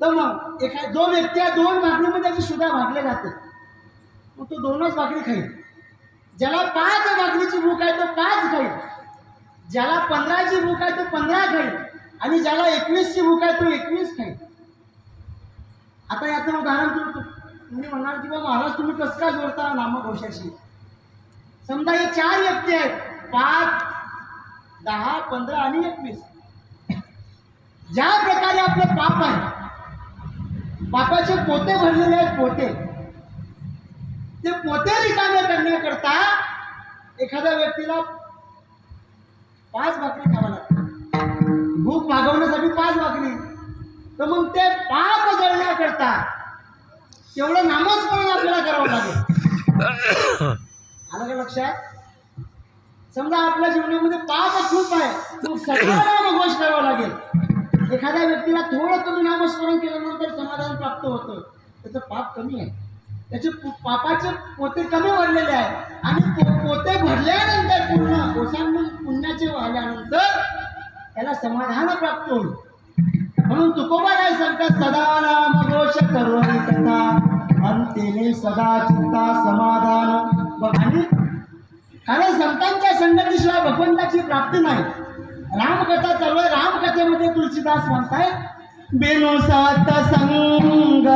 तर मग एका दोन व्यक्ती दोन भाकरीमध्ये त्याची सुद्धा भागले जाते मग तो दोनच भाकरी खाईल. ज्याला पाच भाकरीची भूक आहे तो पाच खाईल. ज्याला पंधराची भूक आहे तो पंधरा खाईल. आणि ज्याला एकवीसची भूक आहे तो एकवीस खाईल. आता याचं उदाहरण तुम्ही तुम्ही म्हणाल की बा महाराज तुम्ही कसं काय जोडता नामघोषाशी? समजा हे चार व्यक्ती आहेत. पाच दहा पंधरा आणि एकवीस. ज्या प्रकारे आपले पाप आहे पापाचे पोते भरलेले आहेत पोते. ते पोते रिकामे करण्याकरता एखाद्या व्यक्तीला पाच भाकरी खावा लागतात. भूक भागवण्यासाठी पाच भाकरी. तर मग ते पाप जळण्याकरता तेवढं नामस्मरण आपल्याला करावं लागेल. आलं का लक्षात? समजा आपल्या जीवनामध्ये पाप खूप आहे मग सगळ्यांना घोष करावा लागेल. एखाद्या व्यक्तीला थोडं कमी नामस्मरण केल्यानंतर समाधान प्राप्त होतं. त्याचं पाप कमी आहे. त्याचे पापाचे पोते कमी भरलेले आहे आणि पोते भरल्यानंतर पूर्ण ओसांडून पुण्याचे वाहिल्यानंतर त्याला समाधान प्राप्त होईल. म्हणून तुकोबा काय सांगतात? सदा नाम घोष करोनी कथा अंतिने सदा चिंता समाधान. बघ आणि कारण संतांच्या संगतीशिवाय भगवंताची प्राप्ती नाही. रामकथा चालू आहे रामकथेमध्ये तुलसीदास म्हणताय बेनो सात संग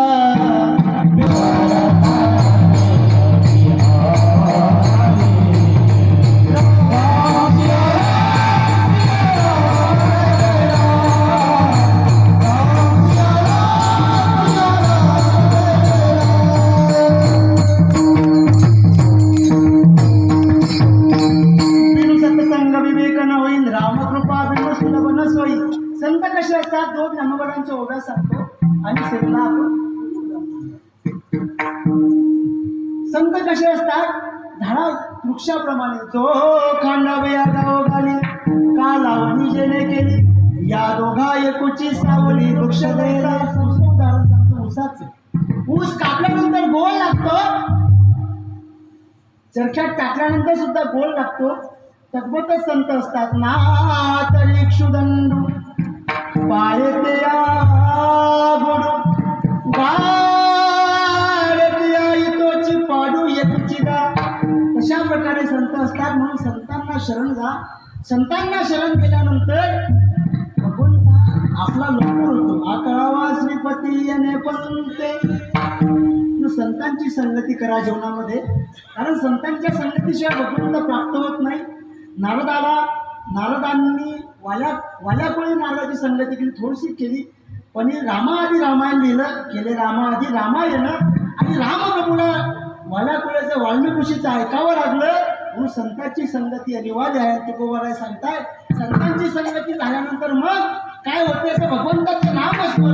संत कसे असतात? दोन ज्ञानोबांच्या ओव्या सांगतो आणि सेवला आपण संत कसे असतात? झाडा वृक्षाप्रमाणे. जो खांडाव या गावोगाली का लावणी जेने केली या दोघा एकुची सावली वृक्ष देला उदाहरण सांगतो ऊसाचं. ऊस कापल्यानंतर गोल लागतो. चरख्यात टाकल्यानंतर सुद्धा गोल लागतो. तद्भुतच संत असतात. ना तरी क्षुदंडू पाळते ते बुडू तोची पाडू येतची गा. अशा प्रकारे संत असतात. म्हणून संतांना शरण जा संतांना शरण केल्यानंतर भगवंता आपला लवकर होतो. आकळावा श्रीपती याने पंते संतांची संगती करा जीवनामध्ये. कारण संतांच्या संगतीशिवाय भगवंत प्राप्त होत नाही. नारदाला नारदांनी वाल्या वाल्याकोळी नारदाची संगती केली थोडीशी केली. पण हे रामाआधी रामायण लिहिलं केले रामाआधी रामायण आणि रामप्रभूला वाल्याकुळ्याचं वाल्मिकुशीचं ऐकावं लागलं. म्हणून संतांची संगती अनिवार्य आहे ते सांगताय संतांची संगती झाल्यानंतर मग काय होते तर भगवंताचं नाम स्मरण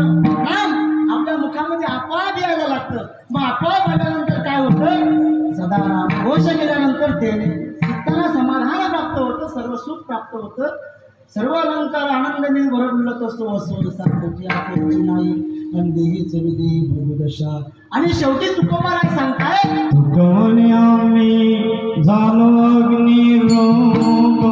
प्राप्त होतं. सर्व अलंकार आनंदाने भरडलत असतो असो सारखी आपल्याची नाही अंधेही चविदे भृगुदशा आणि शेवटी तुकोबाराय सांगताय. गवने आम्ही झालो अग्नी रूप